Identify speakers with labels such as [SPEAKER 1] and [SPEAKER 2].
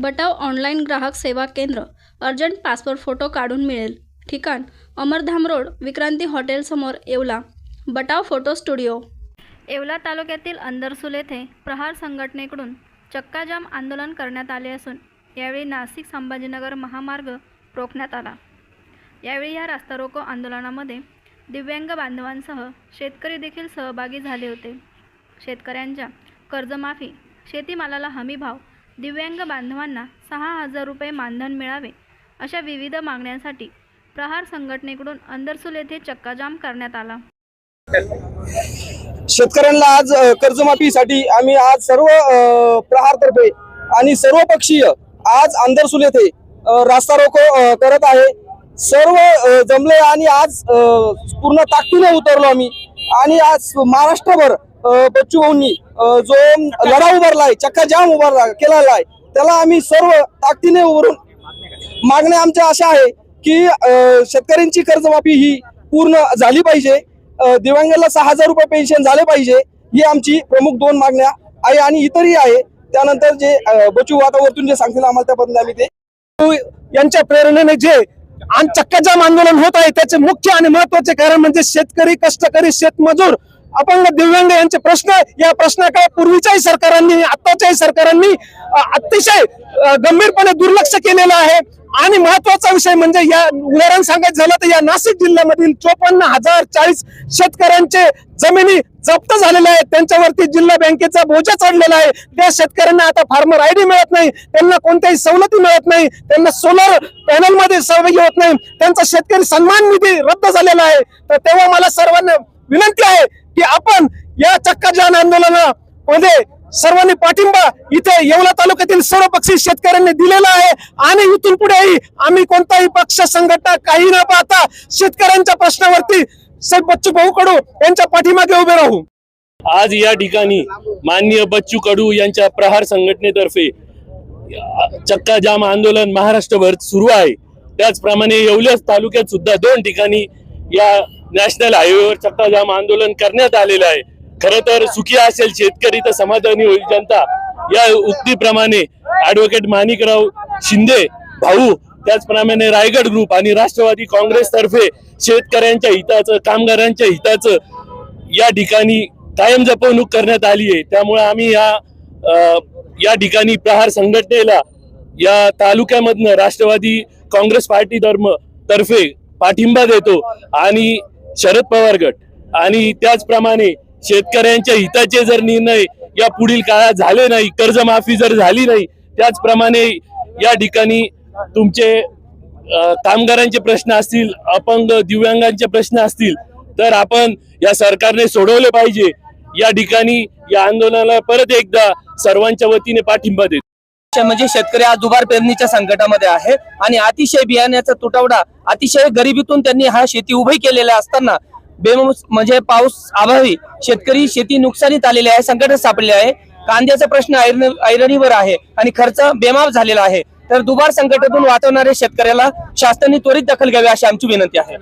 [SPEAKER 1] बटाव online ग्राहक सेवा केंद्र अर्जंट पासपोर्ट फोटो काढून मिळेल. ठिकाण अमरधाम रोड विक्रांती हॉटेलसमोर Yeola. Batav photo studio. Yeola तालुक्यातील अंदरसूल येथे प्रहार संघटनेकडून चक्काजाम आंदोलन करण्यात आले असून यावेळी नाशिक संभाजीनगर महामार्ग रोखण्यात आला. यावेळी या रास्ता रोको आंदोलनामध्ये दिव्यांग बांधवांसह शेतकरी देखील सहभागी झाले होते. शेतकऱ्यांच्या कर्जमाफी शेतीमालाला हमीभाव दिव्यांग बांधवांना सहा हजार रुपये मानधन मिळावे अशा विविध मागण्यांसाठी प्रहार संघटनेकडून अंदरसूल येथे चक्काजाम करण्यात आला.
[SPEAKER 2] शेतकऱ्यांना आज कर्जमाफीसाठी आम्ही आज सर्व प्रहारतर्फे आणि सर्व पक्षीय आज आंदरसूल येथे रास्ता रोको करत आहे. सर्व जमले आणि आज पूर्ण ताकदीने उतरलो आम्ही. आणि आज महाराष्ट्रभर बच्चू भाऊंनी जो लढा उभारलाय चक्का जाम उभारला केलेला आहे त्याला आम्ही सर्व ताकदीने उभारून मागण्या आमच्या अशा आहे की शेतकऱ्यांची कर्जमाफी ही पूर्ण झाली पाहिजे. अ, सहा हजार रुपये पेन्शन झाले पाहिजे ही आमची प्रमुख दोन मागण्या आहे आणि इतरही आहे. त्यानंतर जे बचू वातावरतून जे सांगतील आम्हाला त्याबद्दल आम्ही ते
[SPEAKER 3] यांच्या प्रेरणेने जे चक्काजाम आंदोलन होत आहे त्याचे मुख्य आणि महत्त्वाचे कारण म्हणजे शेतकरी कष्टकरी शेतमजूर अपंग दिव्यांग यांचे प्रश्न या प्रश्नाकडे पूर्वीच्याही सरकारांनी आत्ताच्याही सरकारांनी अतिशय गंभीरपणे दुर्लक्ष केलेलं आहे. आणि महत्त्वाचा विषय म्हणजे या उदाहरण सांगायचं झालं तर या नाशिक जिल्ह्यामधील चोपन्न हजार चाळीस शेतकऱ्यांचे जमिनी जप्त झालेल्या आहेत. त्यांच्यावरती जिल्हा बँकेचा बोजा चढलेला आहे. त्या शेतकऱ्यांना आता फार्मर आयडी मिळत नाही. त्यांना कोणत्याही सवलती मिळत नाही. त्यांना सोलर पॅनलमध्ये सहभागी होत नाही. त्यांचा शेतकरी सन्मान निधी रद्द झालेला आहे. तर तेव्हा मला सर्वांना विनंती आहे की आपण या चक्काजाम आंदोलनामध्ये सर्वांनी पाठिंबा इथे येवला तालुक्यातील सर्व पक्षी शेतकऱ्यांनी दिलेला आहे. आणि इथून पुढेही आम्ही कोणताही पक्ष संघटना काही न पाहता शेतकऱ्यांच्या प्रश्नावरती साहेब बच्चू भाऊ कडू यांच्या पाठीमागे उभे राहू.
[SPEAKER 4] आज या ठिकाणी माननीय बच्चू कडू यांच्या प्रहार संघटनेतर्फे चक्का जाम आंदोलन महाराष्ट्रभर सुरू आहे. त्याचप्रमाणे येवल्यास तालुक्यात सुद्धा दोन ठिकाणी या नॅशनल हायवेवर चक्का जाम आंदोलन करण्यात आलेलं आहे. खर तर सुखी असेल शेतकरी तर समाधानी होईल जनता. या उक्तीप्रमाणे ऍडव्होकेट माणिकराव शिंदे भाऊ त्याचप्रमाणे रायगड ग्रुप आणि राष्ट्रवादी काँग्रेस तर्फे शेतकऱ्यांच्या हिताचं कामगारांच्या हिताचं या ठिकाणी कायम जपवणूक करण्यात आली आहे. त्यामुळे आम्ही या या ठिकाणी प्रहार संघटनेला या तालुक्यामधनं राष्ट्रवादी काँग्रेस पार्टी धर्म तर्फे पाठिंबा देतो. आणि शरद पवार गट. आणि त्याचप्रमाणे शेतकऱ्यांच्या हिताचे जर निर्णय या पुढील काळात झाले नाही कर्जमाफी जर झाली नाही त्याचप्रमाणे या ठिकाणी तुमचे कामगारांचे प्रश्न असतील अपंग दिव्यांगांचे प्रश्न असतील तर आपण या सरकारने सोडवले पाहिजे. या ठिकाणी या आंदोलनाला परत एकदा सर्वांच्या वतीने पाठिंबा देतो.
[SPEAKER 5] म्हणजे शेतकरी आज दुबार पेरणीच्या संकटामध्ये आहे. आणि अतिशय बियाण्याचा तुटवडा अतिशय गरिबीतून त्यांनी हा शेती उभी केलेल्या असताना बेमोस म्हणजे पाऊस अभावी शेतकरी शेती नुकसानीत आलेली आहे संकटात सापडले आहे. कांद्याचा प्रश्न ऐरण ऐरणीवर आहे आणि खर्च बेमाफ झालेला आहे. तर दुबार संकटातून वाचवणाऱ्या शेतकऱ्याला शासनाने त्वरित दखल घ्यावी अशी आमची विनंती आहे.